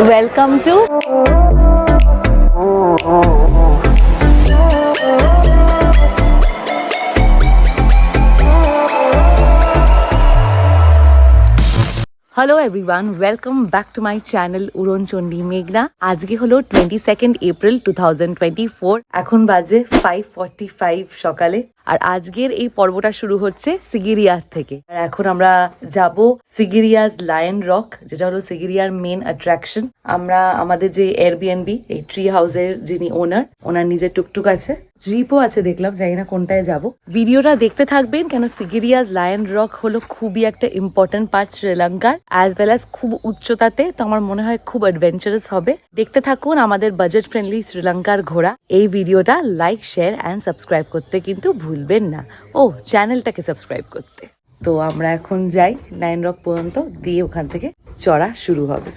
Welcome to hello everyone welcome back to my channel উড়ন Chandi মেঘনা আজকে হলো twenty second April two thousand twenty four এখন বাজে five forty five সকালে। আর আজকের এই পর্বটা শুরু হচ্ছে সিগিরিয়ার থেকে। আর এখন আমরা যাব সিগিরিয়াস লায়ন রক যেটা হলো সিগিরিয়ার মেন অ্যাট্রাকশন আমরা, আমাদের যে এয়ারবিএনবি এই ট্রি হাউসের যিনি ওনার ওনার নিজের টুকটুক আছে। জিপও আছে, দেখলাম, জানি না কোনটায় যাব। ভিডিওটা দেখতে থাকবেন কেন সিগিরিয়াস লায়ন রক হলো খুবই একটা ইম্পর্টেন্ট পার্ট শ্রীলঙ্কার অ্যাজ ওয়েল অ্যাজ খুব উচ্চতাতে, তো আমার মনে হয় খুব অ্যাডভেঞ্চারাস হবে। দেখতে থাকুন আমাদের বাজেট ফ্রেন্ডলি শ্রীলঙ্কার ঘোরা এই ভিডিওটা লাইক শেয়ার অ্যান্ড সাবস্ক্রাইব করতে কিন্তু ভুলবেন না। ও চ্যানেলটাকে সাবস্ক্রাইব করতে। তো আমরা এখন যাই লায়ন রক পর্যন্ত, দিয়ে ওখান থেকে চড়া শুরু হবে।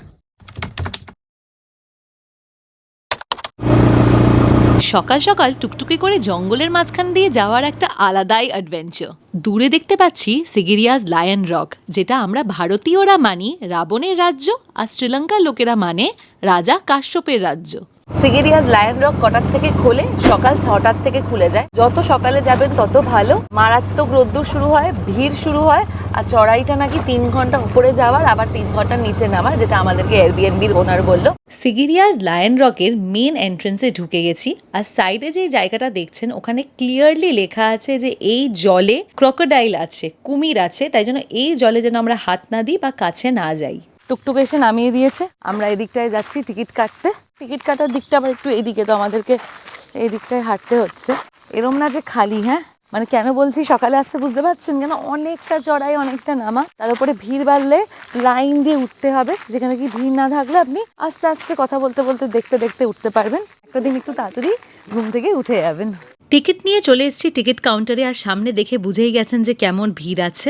সকাল সকাল টুকটুকি করে জঙ্গলের মাঝখান দিয়ে যাওয়ার একটা আলাদাই অ্যাডভেঞ্চার দূরে দেখতে পাচ্ছি সিগিরিয়াস লায়ন রক যেটা আমরা ভারতীয়রা মানি, রাবণের রাজ্য আর শ্রীলঙ্কার লোকেরা মানে রাজা কাশ্যপের রাজ্য। সিগেরিয়াস লায়ন রক কটার থেকে খোলে, সকাল ছটার থেকে খুলে যায়। যত সকালে যাবেন, তত ভালো। মারাত্মক রোদ্দুর শুরু হয়, ভিড় শুরু হয়, আর চড়াইটা নাকি তিন ঘণ্টা উপরে যাওয়ার, আবার তিন ঘণ্টা নিচে নামার, যেটা আমাদেরকে এয়ারবিএনবির ওনার বলল। সিগিরিয়াস লায়ন রকের মেন এন্ট্রেন্সে ঢুকে গেছি, আর সাইডে যে জায়গাটা দেখছেন, ওখানে ক্লিয়ারলি লেখা আছে যে এই জলে ক্রকোডাইল আছে, কুমির আছে, তাই জন্য এই জলে যেন আমরা হাত না দিই বা কাছে না যাই। টুকটুক এসে নামিয়ে দিয়েছে। আমরা এদিকটায় যাচ্ছি টিকিট কাটতে। টিকিট কাটার দিকটা আবার একটু এইদিকে তো আমাদেরকে এই দিকটায় হাঁটতে হচ্ছে। এরম না যে খালি হ্যাঁ? মানে কেন বলছি সকালে আসতে বুঝতে পারছেন? কেন অনেকটা চড়াই, অনেকটা নামা। তার উপরে ভিড় বাড়লে লাইন দিয়ে উঠতে হবে, যেখানে কি ভিড় না থাকলে আপনি আস্তে আস্তে কথা বলতে বলতে, দেখতে দেখতে উঠতে পারবেন। একটা দিন একটু তাড়াতাড়ি ঘুম থেকে উঠে যাবেন। টিকিট নিয়ে চলে এসেছি টিকিট কাউন্টারে, আর সামনে দেখে বুঝেই গেছেন যে কেমন ভিড় আছে।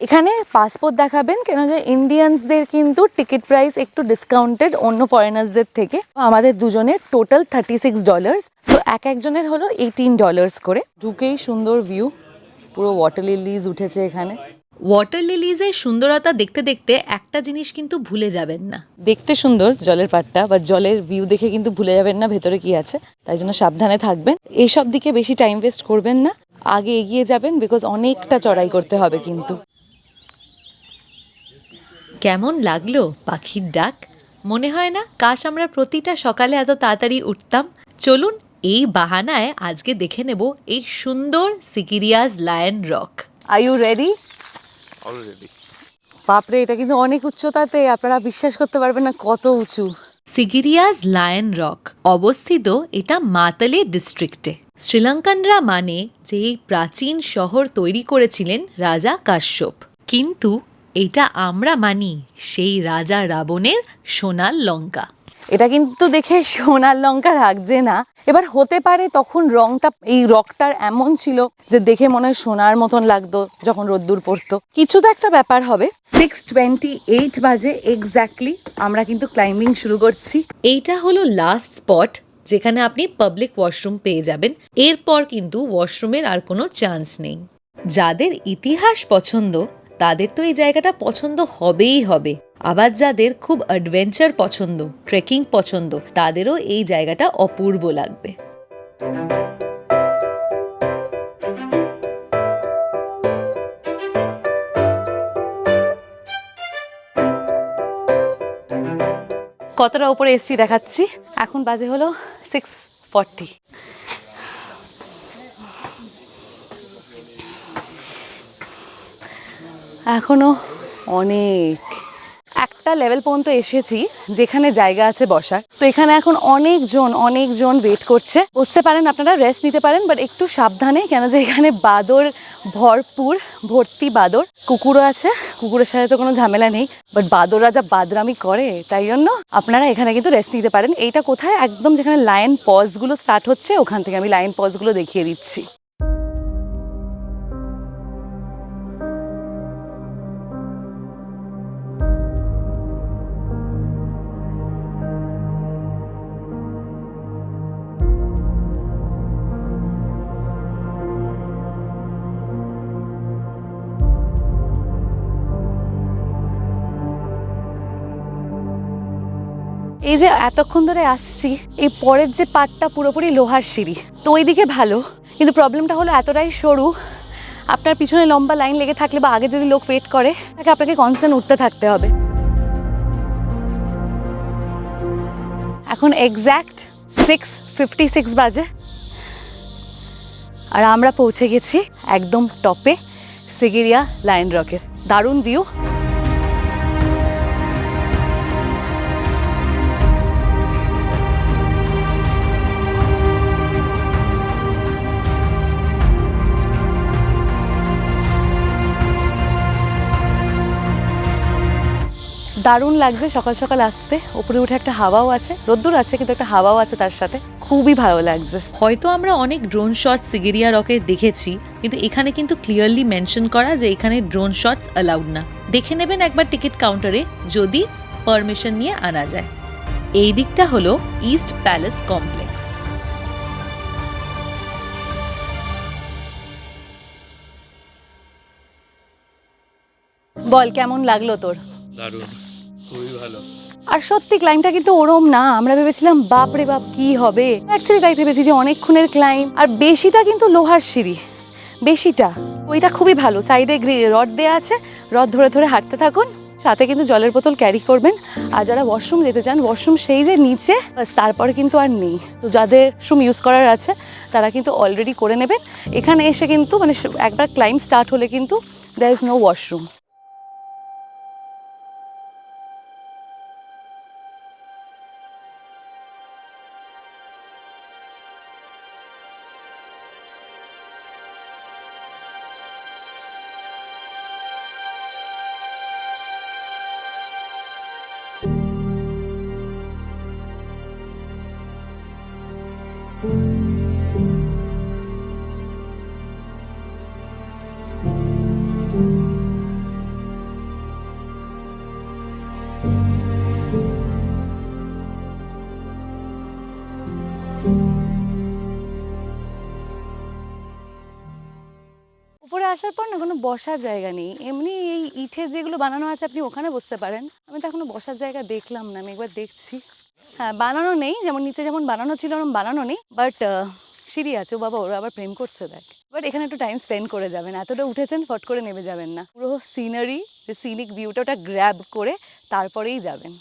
এখানে পাসপোর্ট দেখাবেন কেন যে ইন্ডিয়ানসদের কিন্তু টিকিট প্রাইস একটু ডিসকাউন্টেড অন্য ফরেনার্সদের থেকে। আমাদের দুজনের টোটাল থার্টি সিক্স ডলার্স তো এক একজনের হলো এইটিন ডলার্স করে। ঢুকেই সুন্দর ভিউ পুরো ওয়াটার লিলিজ উঠেছে এখানে। ওয়াটার লিলিজের সুন্দরতা দেখতে দেখতে একটা জিনিস কিন্তু ভুলে যাবেন না। দেখতে সুন্দর জলের পাটটা বাট জলের ভিউ দেখে কিন্তু ভুলে যাবেন না ভেতরে কি আছে তাই জন্য সাবধানে থাকবেন। এইসব দিকে বেশি টাইম ওয়েস্ট করবেন না আগে এগিয়ে যাবেন বিকজ অনেকটা চড়াই করতে হবে কিন্তু। কেমন লাগল পাখির ডাক? মনে হয় না কাশ আমরা প্রতিটা সকালে এত তাড়াতাড়ি উঠতাম। চলুন এই বাহানায় আজকে দেখে নেব এই সুন্দর Sigiriya's lion rock. Are you ready already বাপরে এটা কিন্তু অনেক উচ্চতাতে আপনারা বিশ্বাস করতে পারবেন না কত উঁচু। সিগিরিয়াস লায়ন রক অবস্থিত এটা মাতালে ডিস্ট্রিক্টে। শ্রীলঙ্কানরা মানে যে এই প্রাচীন শহর তৈরি করেছিলেন রাজা কাশ্যপ। কিন্তু এটা আমরা মানি সেই রাজা রাবণের সোনার লঙ্কা। এটা কিন্তু দেখে সোনার লঙ্কা লাগছে না। এবার হতে পারে তখন রংটা এই রকটার এমন ছিল যে দেখে মনে হয় সোনার মতন লাগতো যখন রোদ্দুর পড়তো। কিছু তো একটা ব্যাপার হবে। সিক্স টোয়েন্টি এইট বাজে এক্স্যাক্টলি আমরা কিন্তু ক্লাইম্বিং শুরু করছি। এইটা হলো লাস্ট স্পট যেখানে আপনি পাবলিক ওয়াশরুম পেয়ে যাবেন। এরপর কিন্তু ওয়াশরুমের আর কোনো চান্স নেই। যাদের ইতিহাস পছন্দ তাদের তো এই জায়গাটা পছন্দ হবেই হবে। আবার যাদের খুব অ্যাডভেঞ্চার পছন্দ ট্রেকিং পছন্দ, তাদেরও এই জায়গাটা অপূর্ব লাগবে। কতটা উপরে এসছি দেখাচ্ছি। এখন বাজে হলো সিক্স ফর্টি এখনও অনেক। একটা লেভেল পর্যন্ত এসেছি যেখানে জায়গা আছে বসার। তো এখানে এখন অনেকজন অনেকজন ওয়েট করছে। বসতে পারেন, আপনারা রেস্ট নিতে পারেন বাট একটু সাবধানে, কেন যে এখানে বাদর ভরপুর, ভর্তি বাদর। কুকুরও আছে, কুকুরের সাথে তো কোনো ঝামেলা নেই বাট বাদররা যা বাদরামি করে, তাই জন্য আপনারা এখানে কিন্তু রেস্ট নিতে পারেন। এইটা কোথায়? একদম যেখানে লাইন পজগুলো স্টার্ট হচ্ছে, ওখান থেকে আমি লাইন পজগুলো দেখিয়ে দিচ্ছি। এই যে এতক্ষণ ধরে আসছি, এই পরের যে পাটটা পুরোপুরি লোহার সিঁড়ি। তো ওইদিকে ভালো, কিন্তু প্রবলেমটা হলো এতটাই সরু, আপনার পিছনে লম্বা লাইন লেগে থাকলে বা আগে যদি লোক ওয়েট করে, তাকে আপনাকে কনস্ট্যান্ট উঠতে থাকতে হবে। এখন এক্স্যাক্ট সিক্স ফিফটি সিক্স বাজে। আর আমরা পৌঁছে গেছি একদম টপে সিগিরিয়া লাইন রকের দারুণ ভিউ দারুণ লাগছে সকাল সকাল আসতে। উপরে উঠে একটা হাওয়াও আছে রোদ্দুর আছে কিন্তু একটা হাওয়াও আছে তার সাথে। খুবই ভালো লাগছে। হয়তো আমরা অনেক ড্রোন শট সিগেরিয়া রকে দেখেছি কিন্তু এখানে কিন্তু ক্লিয়ারলি মেনশন করা যে এখানে ড্রোন শটস অ্যালাউড না। দেখে নেবেন একবার টিকিট কাউন্টারে যদি পারমিশন নিয়ে আনা যায়। এই দিকটা হলো ইস্ট প্যালেস কমপ্লেক্স বল কেমন লাগল তোর? দারুণ। আর সত্যি ক্লাইমটা কিন্তু ওরম না। আমরা ভেবেছিলাম বাপ রে বাপ, কি হবে? অ্যাকচুয়ালি তাই ভেবেছি যে অনেকক্ষণের ক্লাইম আর বেশিটা কিন্তু লোহার সিঁড়ি। বেশিটা। ওইটা খুবই ভালো। সাইডে রড দেওয়া আছে। রড ধরে ধরে হাঁটতে থাকুন। সাথে কিন্তু জলের বোতল ক্যারি করবেন। আর যারা ওয়াশরুম যেতে চান ওয়াশরুম সেই যে নিচে তারপরে কিন্তু আর নেই। তো যাদের ওয়াশরুম ইউজ করার আছে, তারা কিন্তু অলরেডি করে নেবেন। এখানে এসে কিন্তু মানে একবার ক্লাইম স্টার্ট হলে কিন্তু দ্যার ইজ নো ওয়াশরুম উপরে আসার পর না কোনো বসার জায়গা নেই। এমনি এই ইটের যেগুলো বানানো আছে, আপনি ওখানে বসতে পারেন। আমি তো এখনও বসার জায়গা দেখলাম না, আমি একবার দেখছি। হ্যাঁ বানানো নেই, যেমন নিচে যেমন বানানো ছিল ওরকম বানানো নেই বাট সিঁড়ি আছে, ও বাবা, ওরা আবার প্রেম করছে, দেখ। বাট এখানে একটু টাইম স্পেন্ড করে যাবেন, এতটা উঠেছেন, ফট করে নেমে যাবেন না। পুরো সিনারি যে সিনিক ভিউটা ওটা গ্র্যাব করে তারপরেই যাবেন।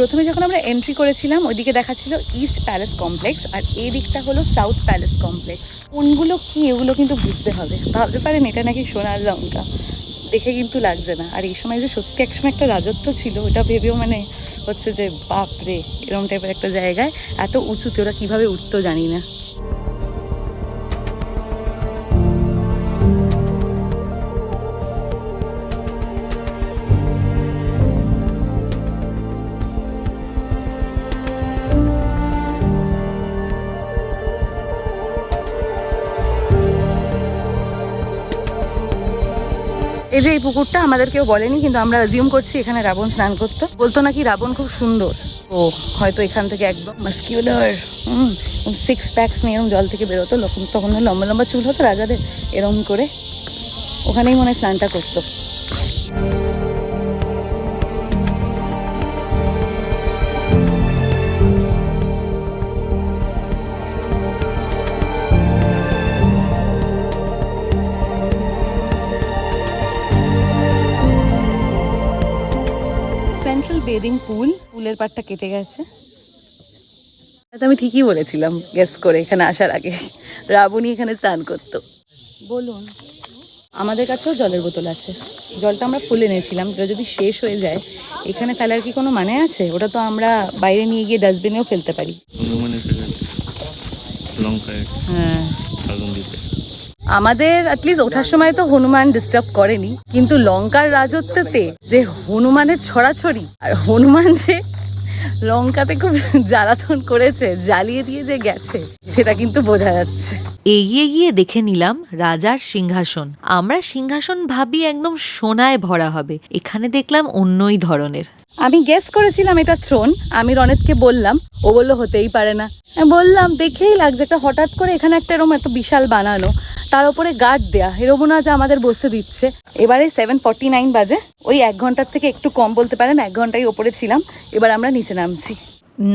প্রথমে যখন আমরা এন্ট্রি করেছিলাম, ওইদিকে দেখা ছিল ইস্ট প্যালেস কমপ্লেক্স আর এই দিকটা হলো সাউথ প্যালেস কমপ্লেক্স কোনগুলো কি, এগুলো কিন্তু বুঝতে হবে। ভাবতে পারেন, এটা নাকি সোনার লঙ্কা। দেখে কিন্তু লাগছে না। আর এই সময় যে সত্যি একসময় একটা রাজত্ব ছিল, ওটা ভেবেও মানে হচ্ছে যে, বাপরে, এরম এরকম টাইপের একটা জায়গায়, এত উঁচুতে ওরা কীভাবে উঠতো জানি না। এই যে এই পুকুরটা আমাদের কেউ বলেনি, কিন্তু আমরা জিউম করছি, এখানে রাবণ স্নান করতো। বলতো নাকি রাবণ খুব সুন্দর। ও, হয়তো এখান থেকে একদম মাস্কিউলার সিক্স প্যাক্স নিয়ে এরকম জল থেকে বেরোতো, তখন তখন লম্বা লম্বা চুল হতো, রাজাদের এরম করে। ওখানেই মনে স্নানটা করতো। বেদিং পুল পুলের পাড়টা কেটে গেছে। আমি ঠিকই বলেছিলাম গেস করে এখানে আসার আগে। রাবণী এখানে স্নান করতো। বলুন আমাদের কাছেও জলের বোতল আছে। জলটা আমরা ফুল এনেছিলাম এটা যদি শেষ হয়ে যায় এখানে তাহলে আর কি কোনো মানে আছে? ওটা তো আমরা বাইরে নিয়ে গিয়ে ডাস্টবিনেও ফেলতে পারি। হ্যাঁ। আমাদের অ্যাটলিস্ট ওঠার সময় তো হনুমান ডিস্টার্ব করেনি, কিন্তু লঙ্কার রাজত্বতে যে হনুমানের ছড়াছড়ি আর হনুমান যে লঙ্কাতে খুব জ্বালাতন করেছে, জ্বালিয়ে দিয়ে যে গেছে, সেটা কিন্তু বোঝা যাচ্ছে। এগিয়ে গিয়ে দেখে নিলাম রাজার সিংহাসন। আমরা সিংহাসন ভাবি একদম সোনায় ভরা হবে। এখানে দেখলাম অন্যই ধরনের। আমি গেস করেছিলাম এটা থ্রোন আমি রনেতকে বললাম, ও বলল হতেই পারে না। বললাম, দেখেই লাগছে একটা হঠাৎ করে এখানে একটা এরকম এত বিশাল বানানো, তার উপরে গার্ড দেয়া এরকম না যে আমাদের বসতে দিচ্ছে। এবারে সেভেন ফর্টি নাইন বাজে, ওই এক ঘণ্টার থেকে একটু কম বলতে পারেন, এক ঘন্টাই ওপরে ছিলাম, এবার আমরা নিচে নামছি।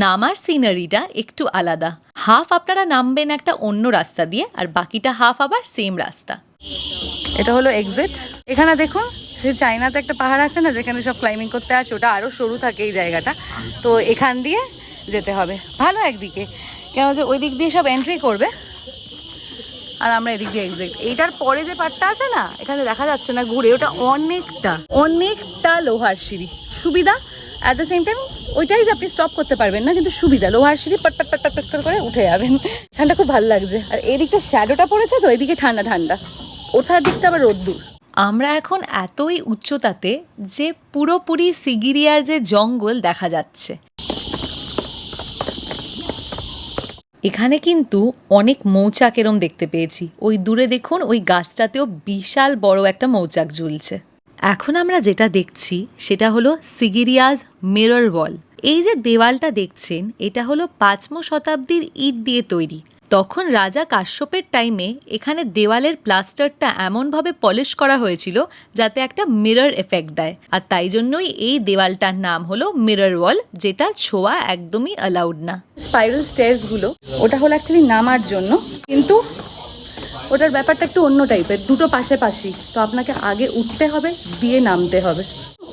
নামার সিনারিটা একটু আলাদা। হাফ আপনারা নামবেন একটা অন্য রাস্তা দিয়ে, আর বাকিটা হাফ আবার সেম রাস্তা। এটা হলো এক্সিট এখানে দেখুন, যে চাইনাতে একটা পাহাড় আছে না, যেখানে সব ক্লাইম্বিং করতে আসে, ওটা আরও সরু থাকে এই জায়গাটা। তো এখান দিয়ে যেতে হবে। ভালো একদিকে। কেন যে ওই দিক দিয়ে সব এন্ট্রি করবে। আর আমরা এদিক দিয়ে এক্সিট এইটার পরে যে পাটটা আছে না, এখানে দেখা যাচ্ছে না ঘুরে, ওটা অনেকটা অনেকটা লোহার সিঁড়ি। সুবিধা? অ্যাট দ্য সেম টাইম ওইটাই যে আপনি স্টপ করতে পারবেন না, কিন্তু সুবিধা। লোহার সিঁড়ি পট পট পট পট করে উঠে যাবেন। ঠান্ডা খুব ভালো লাগছে। আর এদিকটা শ্যাডোটা পড়েছে তো, এদিকে ঠান্ডা ঠান্ডা। ওঠার দিকটা আবার রোদ্দুর। আমরা এখন এতই উচ্চতাতে যে পুরোপুরি সিগিরিয়ার যে জঙ্গল দেখা যাচ্ছে। এখানে কিন্তু অনেক মৌচাক এরম দেখতে পেয়েছি। ওই দূরে দেখুন, ওই গাছটাতেও বিশাল বড় একটা মৌচাক ঝুলছে। এখন আমরা যেটা দেখছি, সেটা হলো সিগিরিয়াজ মিরর ওয়াল। এই যে দেওয়ালটা দেখছেন, এটা হলো পাঁচমো শতাব্দীর ইট দিয়ে তৈরি। তখন রাজা কাশ্যপের টাইমে এখানে দেওয়ালের প্লাস্টারটা এমনভাবে পলিশ করা হয়েছিল যাতে একটা মিরর এফেক্ট দেয়। আর তাই জন্যই এই দেওয়ালটার নাম হলো মিরর ওয়াল যেটা ছোঁয়া একদমই অ্যালাউড না। স্পাইরাল স্টেয়ার্সগুলো, ওটা হলো অ্যাকচুয়ালি নামার জন্য, কিন্তু ওটার ব্যাপারটা একটু অন্য টাইপের দুটো পাশাপাশি। তো আপনাকে আগে উঠতে হবে, দিয়ে নামতে হবে।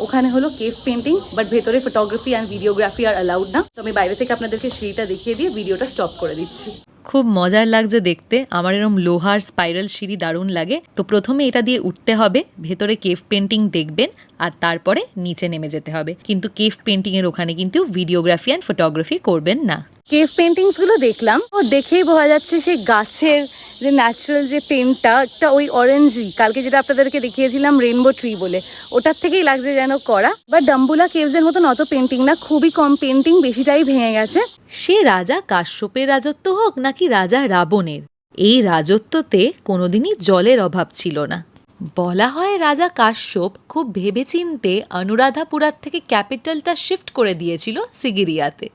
ওখানে হলো কেভ পেন্টিং বাট ভেতরে photography and videography R allowed না। তো আমি বাইরে থেকে আপনাদেরকে সিঁড়িটা দেখিয়ে দিয়ে ভিডিওটা স্টপ করে দিচ্ছি। খুব মজার লাগছে দেখতে। আমার এরম লোহার স্পাইরাল সিঁড়ি দারুণ লাগে। তো প্রথমে এটা দিয়ে উঠতে হবে, ভেতরে কেভ পেন্টিং দেখবেন, আর তারপরে নিচে নেমে যেতে হবে। কিন্তু কেভ পেন্টিংয়ের ওখানে কিন্তু ভিডিওগ্রাফি অ্যান্ড ফটোগ্রাফি করবেন না। কেভ পেন্টিংসগুলো দেখলাম। ও দেখেই বোঝা যাচ্ছে সেই গাছের যে ন্যাচারাল যে পেন্টটা একটা ওই অরেঞ্জই কালকে যেটা আপনাদেরকে দেখিয়েছিলাম রেনবো ট্রি বলে। ওটার থেকেই লাগছে যেন করা বা ডাম্বুলা কেভস এর মতন অত পেন্টিং না, খুবই কম পেন্টিং বেশিটাই ভেঙে গেছে। সে রাজা কাশ্যপের রাজত্ব হোক, নাকি রাজা রাবণের? এই রাজত্বতে কোনোদিনই জলের অভাব ছিল না। বলা হয় রাজা কাশ্যপ খুব ভেবেচিন্তে অনুরাধাপুরার থেকে ক্যাপিটালটা শিফট করে দিয়েছিল সিগিরিয়াতে।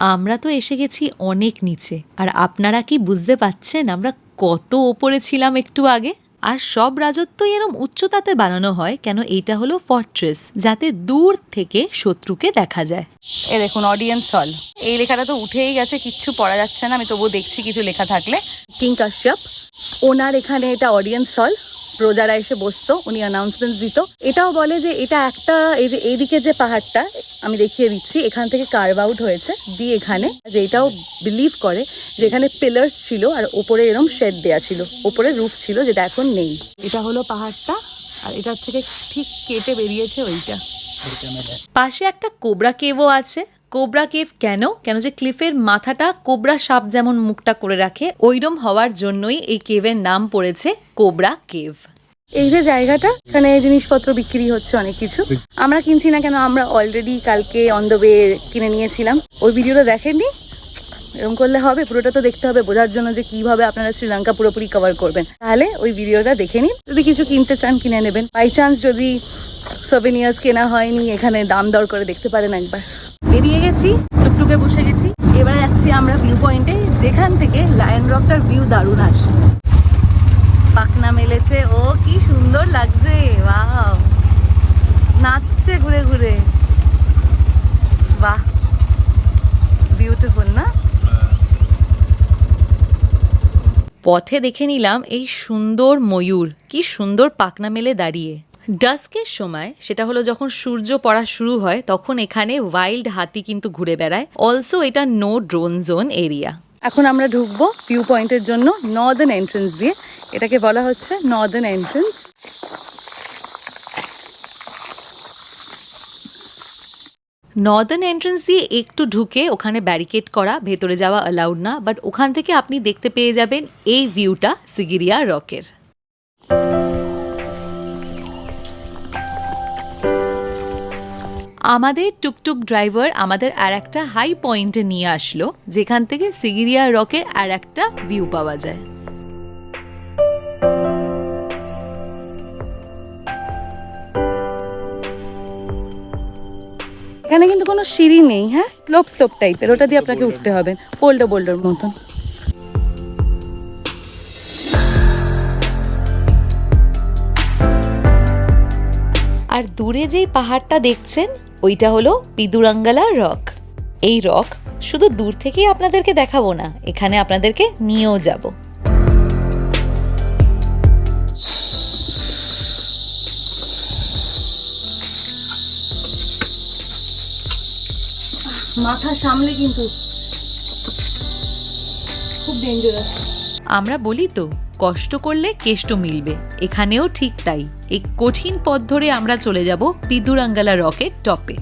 আমরা তো এসে গেছি অনেক নিচে। আর আপনারা কি বুঝতে পাচ্ছেন আমরা কত ওপরে ছিলাম একটু আগে? আর সব রাজত্বই এরম উচ্চতাতে বানানো হয় কেন এটা হলো ফর্ট্রেস যাতে দূর থেকে শত্রুকে দেখা যায়। এ দেখুন অডিয়েন্স হল এই লেখাটা তো উঠেই গেছে কিচ্ছু পড়া যাচ্ছে না আমি তবুও দেখছি কিছু লেখা থাকলে। কিং কাশ্যপ ওনার এখানে এটা অডিয়েন্স হল প্রজারা এসে বসতো, উনি অ্যানাউন্সমেন্ট দিত। এটাও বলে যে এটা একটা, এই যে এইদিকে যে পাহাড়টা, আমি দেখিয়ে দিচ্ছি, এখান থেকে কার্ভ আউট হয়েছে, দিয়ে এখানে যে এটাও বিলিভ করে যে এখানে পিলার্স ছিল আর ওপরে এরম শেড দেয়া ছিল, ওপরে রুফ ছিল, যেটা এখন নেই। এটা হলো পাহাড়টা, আর এটার থেকে ঠিক কেটে বেরিয়েছে ওইটা। পাশে একটা কোবরা কেভও আছে। কোবরা কেভ কেন? কেন যে ক্লিফের মাথাটা কোবরা সাপ যেমন মুখটা করে রাখে ওইরম হওয়ার জন্যই এই কেভের নাম পড়েছে কোবরা কেভ। এই যে জায়গাটা, এখানে জিনিসপত্র বিক্রি হচ্ছে অনেক কিছু। আমরা কিনছি না কেন, আমরা অলরেডি কালকে অন দ্য কিনে নিয়েছিলাম। ওই ভিডিওটা দেখেননি? এরকম করলে হবে, পুরোটা তো দেখতে হবে, বোঝার জন্য যে কীভাবে আপনারা শ্রীলঙ্কা পুরোপুরি কভার করবেন। তাহলে ওই ভিডিওটা দেখে নিন। যদি কিছু কিনতে চান, কিনে নেবেন। বাই চান্স যদি সোভেনিয়ার্স কেনা হয়নি, এখানে দাম দর করে দেখতে পারেন একবার। বেরিয়ে গেছি, টুকটুকে বসে গেছি। এবার যাচ্ছি আমরা ভিউ পয়েন্টে যেখান থেকে লায়ন রকটার ভিউ দারুণ আসে। পাখনা মেলেছে। ও, কি সুন্দর লাগছে। ওয়াও নাচছে ঘুরে ঘুরে। বাহ! বিউটিফুল না? পথে দেখে নিলাম এই সুন্দর ময়ূর। কি সুন্দর পাকনা মেলে দাঁড়িয়ে। ডাস্কের সময় সেটা হলো যখন সূর্য পড়া শুরু হয়, তখন এখানে ওয়াইল্ড হাতি কিন্তু ঘুরে বেড়ায়। অলসো এটা নো ড্রোন জোন এরিয়া এখন আমরা ঢুকবো ভিউ পয়েন্টের জন্য নর্দার্ন এন্ট্রেন্স দিয়ে। এটাকে বলা হচ্ছে নর্দার্ন এন্ট্রেন্স নর্দার্ন এন্ট্রেন্স দিয়ে একটু ঢুকে ওখানে ব্যারিকেড করা, ভেতরে যাওয়া অ্যালাউড না বাট ওখান থেকে আপনি দেখতে পেয়ে যাবেন এই ভিউটা সিগিরিয়া রকের। আমাদের টুকটুক ড্রাইভার আমাদের আর একটা হাই পয়েন্টে নিয়ে আসলো, যেখান থেকে সিগিরিয়া রকের আর একটা ভিউ পাওয়া যায়। এখানে কিন্তু কোনো সিঁড়ি নেই হ্যাঁ? স্লোপ স্লোপ টাইপের ওটা দিয়ে আপনাকে উঠতে হবে বোল্ডার বোল্ডোর মতন। আর দূরে যেই পাহাড়টা দেখছেন, ওইটা হলো পিদুরাঙ্গালা রক। এই রক শুধু দূর থেকেই আপনাদেরকে দেখাবো না, এখানে আপনাদেরকে নিয়েও যাব। মাথা সামলে কিন্তু খুব ডেঞ্জারাস আমরা বলি তো, কষ্ট করলে কেষ্ট মিলবে। এখানেও ঠিক তাই। এই কঠিন পথ ধরে আমরা চলে যাব পিদুরাঙ্গালা রকের টপে।